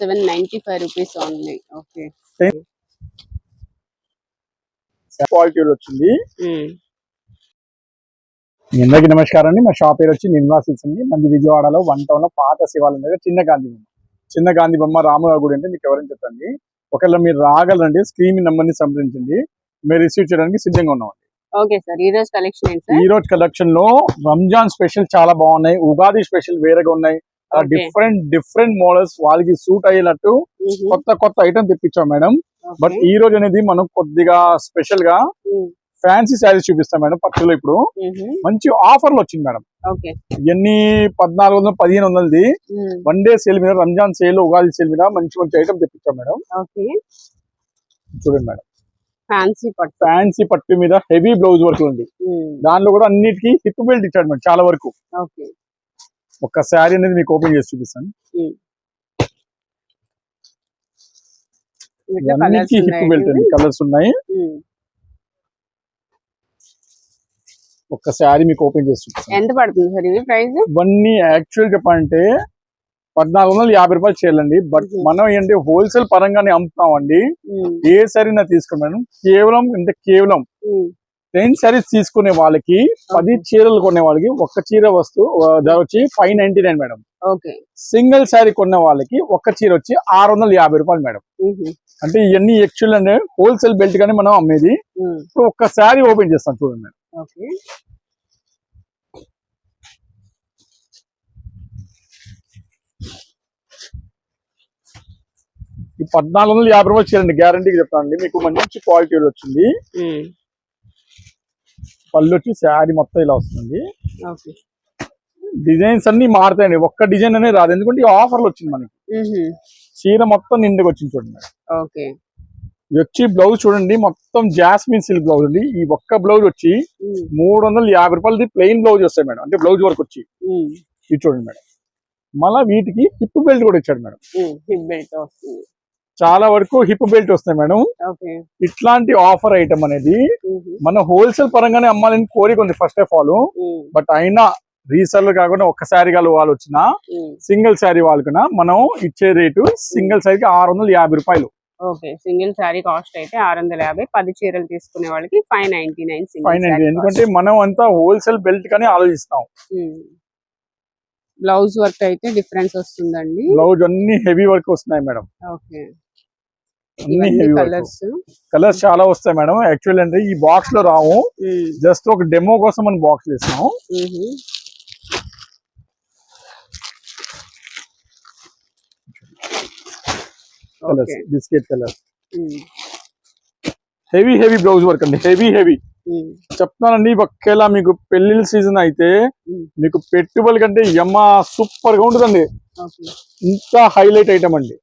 Seven ninety five rupees only okay. వచ్చింది. అందరికీ నమస్కారం అండి మా షాప్ పేరు వచ్చి నిర్వాసిల్స్ అండి. మంది విజయవాడలో వన్ టౌన్లో పాత శివాలయం దగ్గర చిన్న గాంధీ బొమ్మ. చిన్న గాంధీ బొమ్మ రాముగారు గుడి అంటే మీకు ఎవరైనా చెప్పండి. ఒకవేళ మీరు రాగలరండి స్క్రీన్ నంబర్ని సంప్రదించండి. మీరు రిసీవ్ చేయడానికి సిద్ధంగా ఉన్నాం ఓకే సార్ ఈ రోజు కలెక్షన్ ఈ రోజు కలెక్షన్లో రంజాన్ స్పెషల్ చాలా బాగున్నాయి. ఉగాది స్పెషల్ వేరేగా ఉన్నాయి. డిఫరెంట్ డిఫరెంట్ మోడల్స్ వాళ్ళకి సూట్ అయ్యేటట్టు. కొత్త కొత్త ఐటమ్ తెప్పించాం మేడం. బట్. ఈ రోజు అనేది మనం కొద్దిగా స్పెషల్గా. ఫ్యాన్సీ శారీస్ చూపిస్తాం మేడం పట్టులో ఇప్పుడు. మంచి ఆఫర్లు వచ్చింది మేడం. ఇవన్నీ పద్నాలుగు వందలు పదిహేను వందలది. వన్ డే సేల్ మీద రంజాన్ సేల్ ఉగాది సేల్ మీద మంచి మంచి ఐటమ్ తెప్పించాం మేడం. చూడండి మేడం. ఫ్యాన్సీ పట్టు. ఫ్యాన్సీ పట్టు మీద హెవీ బ్లౌజ్ వర్క్ ఉంది. దానిలో కూడా అన్నిటికీ హిప్ బెల్ట్ ఇచ్చాడు మేడం చాలా వరకు. ఓకే ఒక శారీ అనేది మీకు ఓపెన్ చేసి చూపిస్తాను. కలర్స్ అన్నిటికీ హిప్ బెల్ట్ ఉన్నాయి అండి. కలర్స్ ఉన్నాయి. Hmm. ఒక శారీ మీకు ఓపెన్ చేసి చూపిస్తాను. ఎంత పడుతుంది సార్ ప్రైస్? ఇవన్నీ యాక్చువల్ చెప్పాలంటే పద్నాలుగు వందల యాభై రూపాయలు చేయాలండి. బట్. మనం ఏంటి హోల్సేల్ పరంగానే అమ్ముతామండి. ఏ శారీ నా తీసుకున్నాను కేవలం అంటే కేవలం టెన్ శారీస్ తీసుకునే వాళ్ళకి పది చీరలు కొనే వాళ్ళకి ఒక్క చీర వస్తువు ఆ, ధర వచ్చి five ninety nine madam okay single saree కొన్న వాళ్ళకి ఒక్క చీర వచ్చి ఆరు వందల యాభై రూపాయలు మేడం Mhm. అంటే ఇవన్నీ యాక్చువల్ అంటే హోల్సేల్ బెల్ట్ గానే మనం అమ్మేది. Hmm. ఇప్పుడు ఒక్క శారీ ఓపెన్ చేస్తాం చూడండి మేడం ఓకే ఈ పద్నాలుగు వందల యాభై రూపాయలు చీరండి గ్యారంటీకి చెప్తానండి. మీకు మంచి క్వాలిటీ వచ్చింది. Hmm. పళ్ళు వచ్చి శారీ మొత్తం ఇలా వస్తుంది. డిజైన్స్ అన్ని మారుతాయండి. ఒక్క డిజైన్ అనేది రాదు. ఎందుకంటే ఈ ఆఫర్లు వచ్చింది మనకి. చీర మొత్తం నిండుగా వచ్చింది చూడండి మేడం. ఓకే. వచ్చి బ్లౌజ్ చూడండి. మొత్తం జాస్మిన్ సిల్క్ బ్లౌజ్ అండి. ఈ ఒక్క బ్లౌజ్ వచ్చి. మూడు వందల యాభై రూపాయలది ప్లెయిన్ బ్లౌజ్ వస్తాయి మేడం. అంటే బ్లౌజ్ వర్క్ వచ్చి. ఇది చూడండి మేడం. మళ్ళీ వీటికి హిప్ బెల్ట్ కూడా ఇచ్చాడు మేడం. చాలా వరకు హిప్ బెల్ట్ వస్తాయి మేడం. ఇట్లాంటి ఆఫర్ ఐటమ్ అనేది Mhm. మన హోల్సేల్ పరంగానే అమ్మాలని కోరిక ఉంది ఫస్ట్ ఆఫ్ ఆల్. బట్ అయినా రీసెల్ కాకుండా ఒక్క శారీ గల వాళ్ళు వచ్చిన. సింగిల్ శారీ వాళ్ళకున్నా మనం ఇచ్చే రేటు సింగిల్ శారీకి ఆరు వందల యాభై రూపాయలు. ఓకే సింగిల్ శారీ కాస్ట్ అయితే ఆరు వందల యాభై. పది చీరలు తీసుకునే వాళ్ళకి ఫైవ్ నైన్టీ నైన్ అండి ఎందుకంటే మనం అంతా హోల్సేల్ బెల్ట్ కానీ ఆలోచిస్తాం. బ్లౌజ్ వర్క్ అయితే డిఫరెన్స్ వస్తుందండి. బ్లౌజ్ అన్ని హెవీ వర్క్ వస్తున్నాయి మేడం. ఓకే అన్ని ఇవన్నీ హెవీ వర్క్ కలర్స్ కలర్స్ చాలా వస్తాయి మేడం. యాక్చువల్ అంటే ఈ బాక్స్లో రావు. జస్ట్ ఒక డెమో కోసం మనం బాక్స్ ఇస్తాం colours biscuit colour heavy heavy blouse work అండి. హెవీ హెవీ చెప్తానండి ఒకేలా మీకు పెళ్ళిళ్ళ సీజన్ అయితే. మీకు పెట్టుబడి కంటే యమ్మ సూపర్గా ఉంటుందండి ఇంత హైలైట్ ఐటమ్ అండి.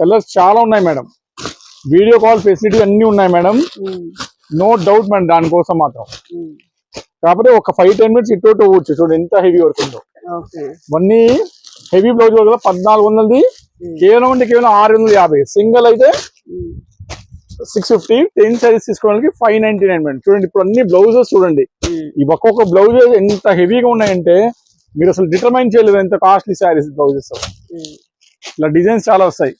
కలర్స్ చాలా ఉన్నాయి మేడం. వీడియో కాల్ ఫెసిలిటీ అన్ని ఉన్నాయి మేడం. నో డౌట్ మేడం దానికోసం మాత్రం. కాకపోతే ఒక ఫైవ్ టెన్ మినిట్స్ ఇటు ఇటు ఊడ్చు చూడు ఎంత హెవీ వర్క్ ఉందో. ఓకే. ఇవన్నీ హెవీ బ్లౌజ్ వర్క్ పద్నాలుగు వందలది కేవలం అంటే కేవలం ఆరు వందల యాభై. సింగిల్ అయితే సిక్స్ ఫిఫ్టీ టెన్ సైజ్ తీసుకోవడానికి ఫైవ్ నైన్టీ నైన్ మేడం. చూడండి ఇప్పుడు అన్ని బ్లౌజెస్ చూడండి. ఈ ఒక్కొక్క బ్లౌజ్ ఎంత హెవీగా ఉన్నాయంటే మీరు అసలు డిటర్మైన్ చేయలేదు ఎంత కాస్ట్లీ శారీస్ బ్లౌజెస్ ఇలా డిజైన్స్ చాలా వస్తాయి.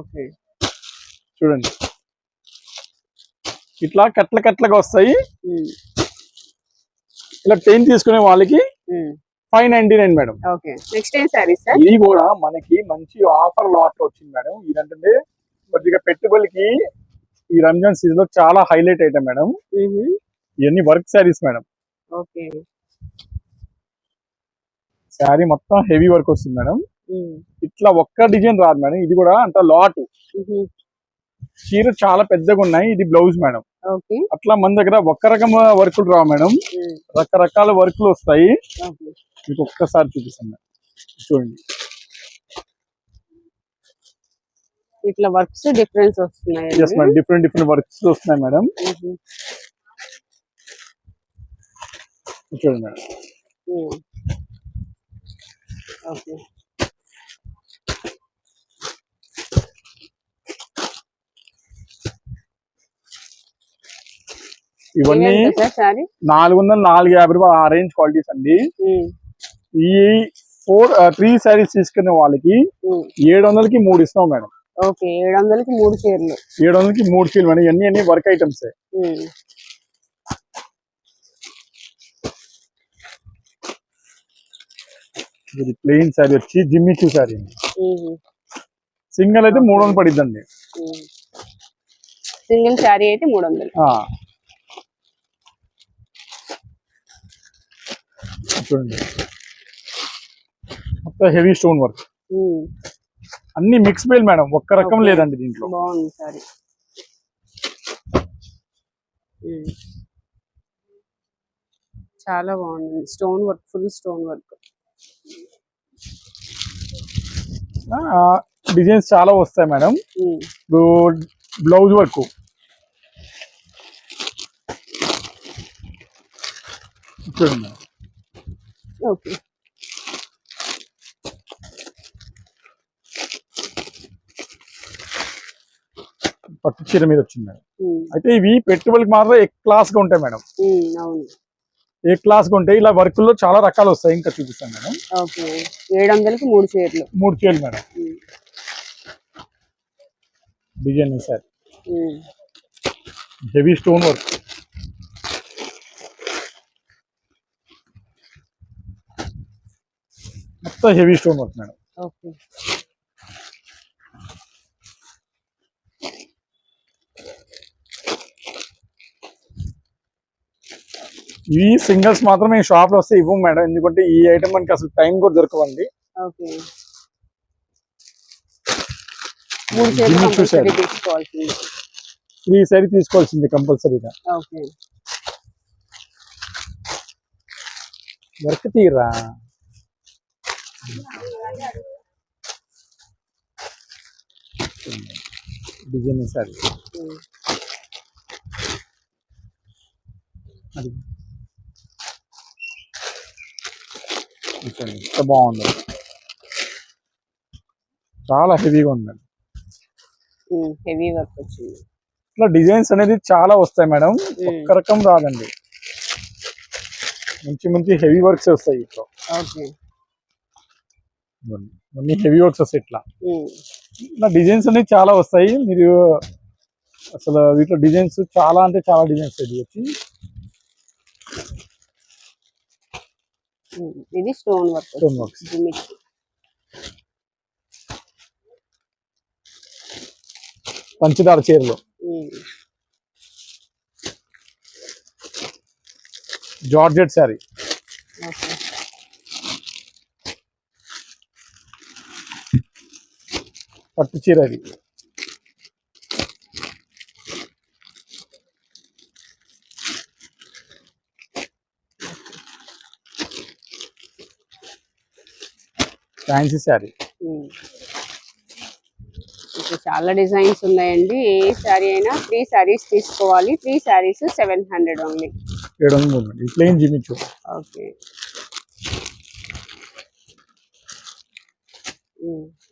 ఓకే. చూడండి. ఇట్లా కట్ల కట్లగా వస్తాయి. ఇలా టెన్ తీసుకునే వాళ్ళకి ఫైవ్ నైన్టీ నైన్ మేడం. ఇది కూడా మనకి మంచి ఆఫర్ లాట్లో వచ్చింది మేడం. ఇదంటే కొద్దిగా పెట్టుబడికి ఈ రంజాన్ సీజన్లో చాలా హైలైట్ ఐటమ్ మేడం. ఇవన్నీ work sarees madam. Okay. Saree మొత్తం హెవీ వర్క్ వస్తుంది మేడం. ఇట్లా ఒక్క డిజైన్ రాదు మేడం. ఇది కూడా అంత లాట్. చీర చాలా పెద్దగా ఉన్నాయి. ఇది బ్లౌజ్ మేడం. అట్లా మన దగ్గర ఒక్క రకం వర్కులు రావు మేడం. రకరకాల వర్కులు వస్తాయి. మీకు ఒక్కసారి చూపిస్తాను. మేడం చూడండి. ఇట్లా వర్క్స్ డిఫరెన్స్ వస్తున్నాయి డిఫరెంట్ డిఫరెంట్ వర్క్స్ వస్తున్నాయి మేడం. చూడండి మేడం. ఓకే. ఇవన్నీ నాలుగు వందల నాలుగు యాభై రూపాయలు ఆ రేంజ్ క్వాలిటీస్ అండి. ఈ ఫోర్ త్రీ శారీస్ తీసుకునే వాళ్ళకి. ఏడు వందలకి మూడు ఇస్తాం మేడం. ఓకే ఏడు వందలకి మూడు చీరలు. ఏడు వందలకి మూడు చీరలు మేడం. ఇవన్నీ అన్ని వర్క్ ఐటమ్స్. ఇది ప్లెయిన్ శారీ వచ్చి జిమ్మిచూ శారీ. సింగిల్ అయితే మూడు వందలు పడిద్దండి. సింగిల్ శారీ అయితే మూడు వందలు చూడండి. మొత్తం హెవీ స్టోన్ వర్క్. అన్ని మిక్స్ బేల్ మేడం ఒక్క రకం. లేదండి దీంట్లో. బాగుంది సారీ. ఉమ్. చాలా బాగుంది. Stone work full stone work designs చాలా వస్తాయి మేడం. ఇప్పుడు బ్లౌజ్ వర్క్ చూడండి. Madam okay. పట్టు చీర మీద వచ్చింది మేడం. అయితే ఇవి పెట్టుబడికి మాత్రం ఏ క్లాస్గా ఉంటాయి మేడం. అవును. ఏ క్లాస్గా ఉంటాయి ఇలా వర్క్లో చాలా రకాలు వస్తాయి ఇంకా చూపిస్తాను మేడం. ఓకే. ఏడు వందలకి మూడు చీరలు. మూడు చీరలు madam. Design sir. Heavy stone work. మొత్తం heavy stone work madam. Okay. ఈ సింగిల్స్ మాత్రం మేము షాప్లో వస్తే ఇవ్వం మేడం ఎందుకంటే ఈ ఐటమ్ మనకి అసలు టైం కూడా దొరకవండి. ఈ సరి తీసుకోవాల్సింది కంపల్సరీగా. వర్క్ తీరా? Design sir. అది. ఎంత బాగుంది. చాలా హెవీగా ఉంది మేడం. హెవీ వర్క్ వచ్చింది. ఇట్లా డిజైన్స్ అనేది చాలా వస్తాయి మేడం. ఒక్క రకం రాదండి. మంచి మంచి హెవీ వర్క్స్ వస్తాయి ఇట్లా. ఓకే. ఇవన్నీ హెవీ వర్క్స్ వస్తాయి ఇట్లా. ఇట్లా డిజైన్స్ అనేవి చాలా వస్తాయి. మీరు అసలు వీటిలో డిజైన్స్ చాలా అంటే చాలా డిజైన్స్ ఇది వచ్చి. ఇది స్టోన్ వర్క్. works. జిమ్మికి పంచదార చీరలు. Georgette saree. ఓకే. పట్టు చీర అది. ఫ్యాన్సీ శారీ చాలా డిజైన్స్ ఉన్నాయండి. ఏ శారీ అయినా త్రీ శారీస్ తీసుకోవాలి. Three sarees seven hundred only ఏడు వందల ప్లెయిన్ జిమిచ్చు ఓకే.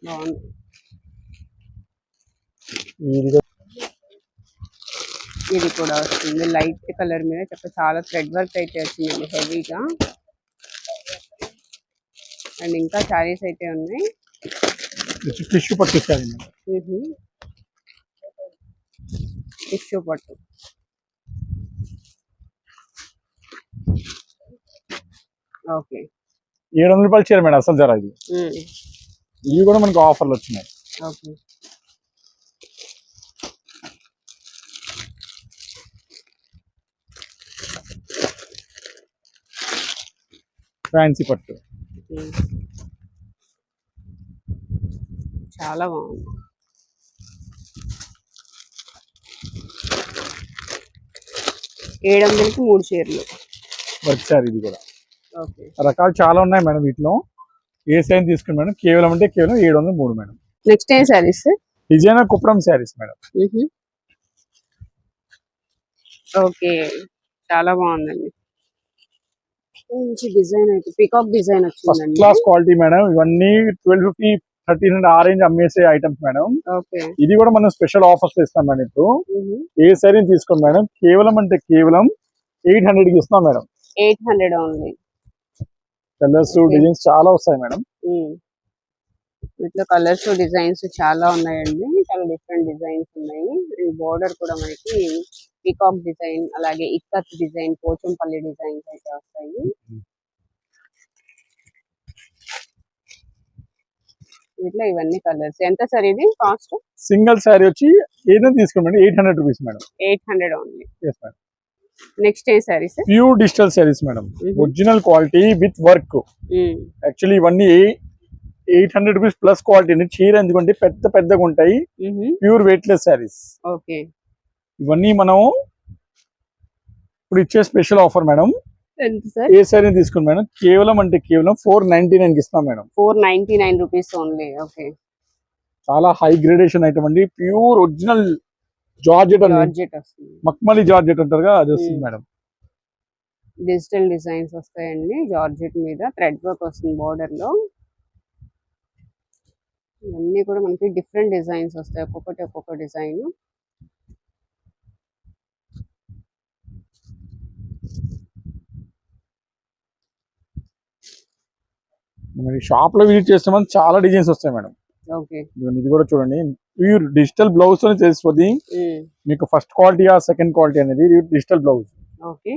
బాగుంది. ఇది కూడా వస్తుంది. లైట్ కలర్ మీద చెప్ప చాలా థ్రెడ్ వర్క్ అయితే వచ్చిందండి హెవీగా అండ్ ఇంకా శారీస్ అయితే ఉన్నాయి. టిష్యూ పట్టు టిష్యూ పట్టు. ఓకే ఏడు వందల రూపాయలు చీర మేడం అసలు జర ఇది. ఇవి కూడా మనకు ఆఫర్లు వచ్చినాయి. ఓకే ఫ్యాన్సీ పట్టు. చాలా బాగుంది. ఏడు వందలకి మూడు చీరలు. వర్క్ శారీ ఇది కూడా. రకాలు చాలా ఉన్నాయి మేడం వీటిలో. ఏ సైన్ తీసుకుని మేడం? కేవలం అంటే కేవలం ఏడు వందల మూడు మేడం. నెక్స్ట్ ఏం saris? Designer Kuppadam saris madam. Okay. చాలా బాగుందండి. మంచి డిజైన్ అయితే పికాక్ డిజైన్ ఫస్ట్ వచ్చిందండి క్లాస్ క్వాలిటీ మేడం ఇవన్నీ ట్వెల్వ్ ఫిఫ్టీ థర్టీన్ హండ్రెడ్ ఆరేంజ్ అమ్మేసే ఐటమ్స్ మేడం ఓకే. ఇది కూడా మనం స్పెషల్ ఆఫర్స్ ఇస్తాం మేడం ఇప్పుడు. ఏ శారీని తీసుకోండి మేడం కేవలం అంటే కేవలం ఎయిట్ హండ్రెడ్కి ఇస్తాం madam eight hundred only colours Okay. Designs చాలా వస్తాయి మేడం. వీటిలో కలర్స్ డిజైన్స్ చాలా ఉన్నాయండి. చాలా డిఫరెంట్ డిజైన్స్ ఉన్నాయి. అండ్ బోర్డర్ కూడా మనకి పీకాక్ డిజైన్ అలాగే ఇక్కత్ డిజైన్ పోచంపల్లి డిజైన్స్ అయితే వస్తాయి. వీటిలో ఇవన్నీ కలర్స్ ఎంత సార్ ఇది? కాస్ట్ సింగిల్ శారీ వచ్చి ఏదైనా తీసుకోండి. Eight hundred rupees madam. Eight hundred only. Yes madam next A saree sir pure digital sarees madam. Original quality with work actually ఇవన్నీ eight hundred rupees plus quality చీర ఎందుకంటే పెద్ద పెద్దగా ఉంటాయి. Pure weightless sarees okay. ఇవన్నీ మనం ఇప్పుడు ఇచ్చే స్పెషల్ ఆఫర్ మేడం. సార్? ఏ శారీ తీసుకుని మేడం కేవలం అంటే కేవలం ఫోర్ నైన్టీ నైన్ ఇస్తాం madam. Four ninety nine rupees only okay. చాలా హై గ్రేడేషన్ ఐటమ్ అండి. ప్యూర్ ఒరిజినల్ జార్జెట్ మక్మలి జార్జెట్ అంటారుగా అది వస్తుంది. మేడం. డిజిటల్ డిజైన్స్ వస్తాయండి జార్జెట్ మీద. థ్రెడ్ వర్క్ వస్తుంది border లో. ఇవన్నీ కూడా మనకి డిఫరెంట్ డిజైన్స్ వస్తాయి. ఒక్కొక్కటి ఒక్కొక్క డిజైన్ మరి షాప్లో విజిట్ చేస్తే మనం చాలా డిజైన్స్ వస్తాయి మేడం. ఓకే ఇది కూడా చూడండి. ప్యూర్ డిజిటల్ బ్లౌజ్తో తెలిసిపోద్ది. మీకు ఫస్ట్ క్వాలిటీ ఆ సెకండ్ క్వాలిటీ అనేది డిజిటల్ బ్లౌజ్ ఓకే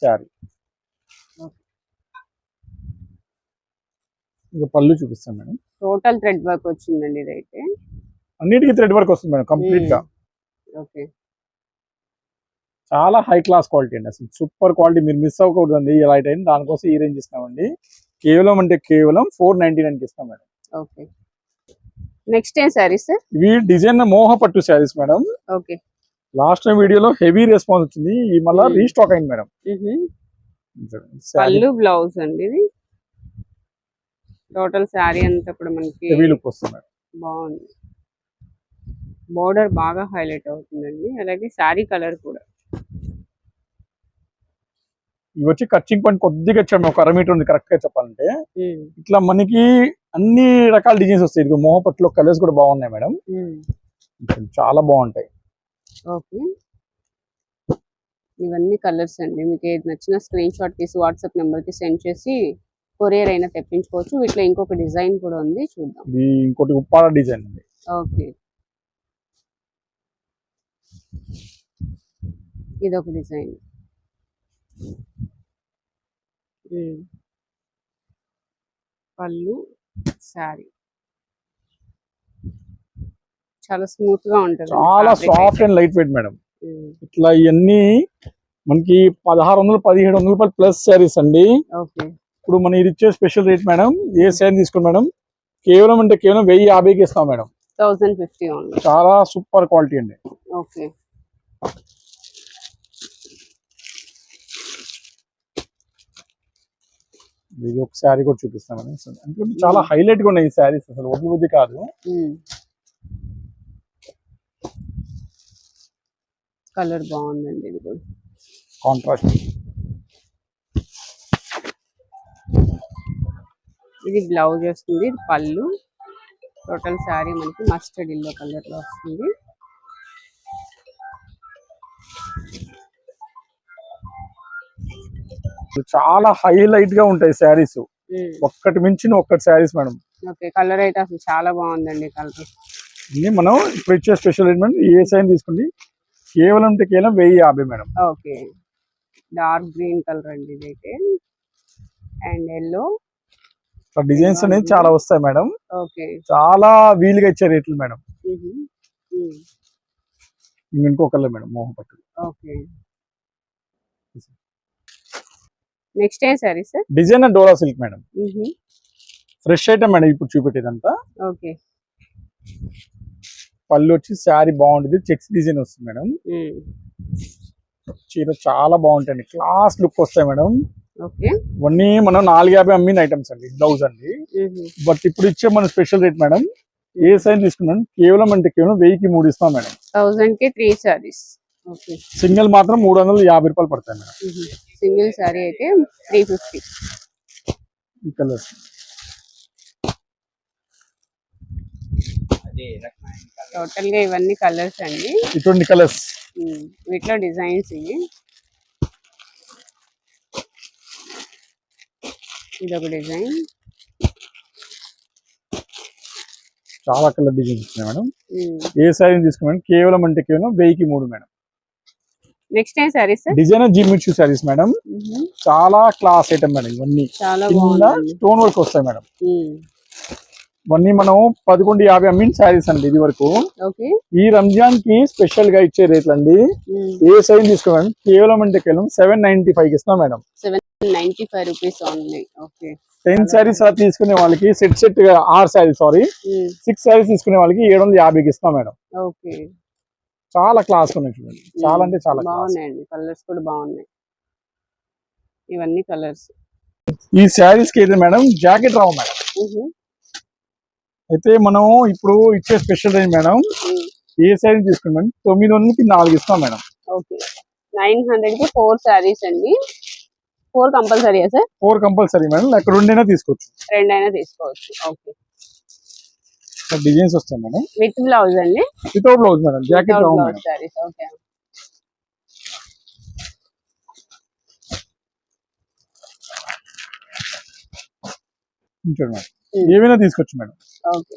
శారీ ఇక పళ్ళు చూపిస్తాం మేడం. టోటల్ థ్రెడ్ వర్క్ వచ్చిందండి ఇదైతే అన్నిటికీ థ్రెడ్ వర్క్ వస్తుంది మేడం కంప్లీట్గా. ఓకే చాలా హై క్లాస్ క్వాలిటీ అండి అసలు. సూపర్ క్వాలిటీ మీరు మిస్ అవ్వకూడదండి. ఇలా అయిన దానికోసం ఈ రేంజ్ ఇస్తామండి. కేవలం అంటే కేవలం ఫోర్ నైన్టీ నైన్ ఇస్తాం మేడం. ఓకే నెక్స్ట్ ఏం సారీ సార్ ఇవి డిజైన్ మోహ పట్టు saris madam. Okay last time వీడియోలో హెవీ రెస్పాన్స్ వచ్చింది. ఈ మళ్ళీ Hmm. రీస్టాక్ అయింది మేడం. పళ్ళు బ్లౌజ్ అండి ఇది. టోటల్ శారీ అంతా కూడా మనకి బాగుంది. బోర్డర్ బాగా హైలైట్ అవుతుందండి. అలాగే శారీ కలర్ కూడా. ఇవి వచ్చి కచ్చింగ్ పాయింట్ కొద్దిగా ఇచ్చాము ఒక అర మీటర్ ఉంది కరెక్ట్గా చెప్పాలంటే. ఇట్లా మనకి అన్ని రకాల డిజైన్స్ వస్తాయి. ఇది మోహ పట్టులో కలర్స్ కూడా బాగున్నాయి మేడం. చాలా బాగుంటాయి. ఓకే. ఇవన్నీ కలర్స్ అండి. మీకు ఏది నచ్చినా స్క్రీన్ షాట్ తీసి వాట్సాప్ నెంబర్కి సెండ్ చేసి కొరియర్ అయినా తెప్పించుకోవచ్చు. వీటిలో ఇంకొక డిజైన్ కూడా ఉంది. చూద్దాం. ఇది ఇంకోటి ఉప్పాడ డిజైన్ అండి. ఓకే. ఇది ఒక డిజైన్ పళ్ళు శారీ. చాలా స్మూత్గా ఉంటుంది. చాలా soft and light weight madam. ఇట్లా ఇవన్నీ మనకి పదహారు వందలు పదిహేడు వందల ప్లస్ శారీస్ అండి. ఓకే. ఇప్పుడు మనం ఇది ఇచ్చే స్పెషల్ రేట్ మేడం ఏ శారీ తీసుకోండి మేడం కేవలం అంటే కేవలం వెయ్యి యాభైకి ఇస్తాం మేడం థౌసండ్ ఫిఫ్టీ ఓన్లీ. చాలా సూపర్ క్వాలిటీ అండి. ఓకే. ఇది ఒక శారీ కూడా చూపిస్తాం ఎందుకంటే చాలా హైలైట్గా ఉన్నాయి ఈ శారీస్ అసలు వద్దు బుద్ధి కాదు. కలర్ బాగుందండి ఇది కూడా. కాంట్రాస్ట్ ఇది బ్లౌజ్ వస్తుంది ఇది పళ్ళు. టోటల్ శారీ మనకి మస్టర్డ్ ఇల్లో కలర్లో వస్తుంది. చాలా హైలైట్గా ఉంటాయి శారీస్ ఒక్కటి మించిన ఒక్కటి శారీస్ మేడం. ఓకే కలర్ అయితే అసలు చాలా బాగుందండి కలర్ ఇన్ని మనం ఇప్పుడు ఇచ్చే స్పెషల్ ఏ సైన్ తీసుకోండి? కేవలం కేవలం వెయ్యి యాభై madam? Okay. Dark green colour అండి ఇదైతే. అండ్ ఎల్లో డిజైన్స్ అనేది చాలా వస్తాయి మేడం. ఓకే. చాలా వీలుగా ఇచ్చే రేట్లు మేడం. ఇంకో కలర్ మేడం మోహన్ పట్టు ఓకే. నెక్స్ట్ ఏం saree sir? Design Dola silk madam. Fresh item madam ఇప్పుడు చూపెట్టేదంతా. ఓకే. పళ్ళు వచ్చి శారీ బాగుంటుంది. చెక్స్ డిజైన్ వస్తుంది మేడం. చీర చాలా బాగుంటాయండి. క్లాస్ లుక్ వస్తాయి మేడం. ఇవన్నీ మనం నాలుగు యాభై అమ్మిన ఐటమ్స్ అండి బ్లౌజ్ అండి. బట్ ఇప్పుడు ఇచ్చే మన స్పెషల్ రేట్ మేడం ఏ సైజ్ తీసుకున్నాం? కేవలం అంటే కేవలం వెయ్యికి మూడు ఇస్తాం మేడం థౌజండ్కి త్రీ సారీస్ ఓకే. సింగిల్ మాత్రం మూడు వందల యాభై రూపాయలు పడతాయి మేడం సింగిల్ సారీ అయితే త్రీ ఫిఫ్టీ ఈ కలర్స్ టోటల్గా ఇవన్నీ కలర్స్ అండి. ఇటువంటి కలర్స్ వీటిలో డిజైన్స్ ఇవి. ఇది ఒక డిజైన్ చాలా కలర్ డిజైన్స్ ఉన్నాయి మేడం. ఏ సారీ తీసుకున్నాం? కేవలం అంటే కేవలం వెయ్యికి మూడు madam. Next time sarees designer Jimmy Choo sarees madam. చాలా క్లాస్ ఐటమ్ మేడం ఇవన్నీ. స్టోన్ వర్క్ వస్తాయి మేడం. ఇవన్నీ మనం పదకొండు యాభై అమ్మిన శారీస్ అండి ఇది వరకు. ఈ రంజాన్కి స్పెషల్గా ఇచ్చే రేట్లు అండి ఏ సైజ్ తీసుకోవాలి కేవలం అంటే కేవలం సెవెన్ నైన్టీ ఫైవ్ ఇస్తున్నాం madam. Ninety five rupees only. Okay. Ten sarees అలా తీసుకునే వాళ్ళకి సెట్ సెట్ ఆరు శారీస్ సారీ. సిక్స్ శారీస్ తీసుకునే వాళ్ళకి ఏడు వందల యాభైకి ఇస్తున్నాం మేడం. ఓకే. చాలా క్లాస్ ఉన్నాయి చూడండి. చాలా అంటే చాలా. బాగున్నాయండి. కలర్స్ కూడా బాగున్నాయి. ఇవన్నీ కలర్స్. ఈ శారీస్కి అయితే మేడం జాకెట్ రావు మేడం. అయితే మనం ఇప్పుడు ఇచ్చే స్పెషల్ రేంజ్ మేడం ఏ శారీ తీసుకున్నాం? తొమ్మిది వందలకి నాలుగు ఇస్తాం మేడం. ఓకే. నైన్ హండ్రెడ్కి ఫోర్ శారీస్ అండి. ఫోర్ కంపల్సరీయా సార్? ఫోర్ కంపల్సరీ మేడం లేక రెండైనా తీసుకోవచ్చు. రెండైనా తీసుకోవచ్చు. ఓకే డిజైన్స్ వస్తాయి మేడం విత్ బ్లౌజ్ అండి? Without blouse madam jacket sarees okay చూడండి మేడం. ఏవైనా తీసుకోవచ్చు మేడం ఓకే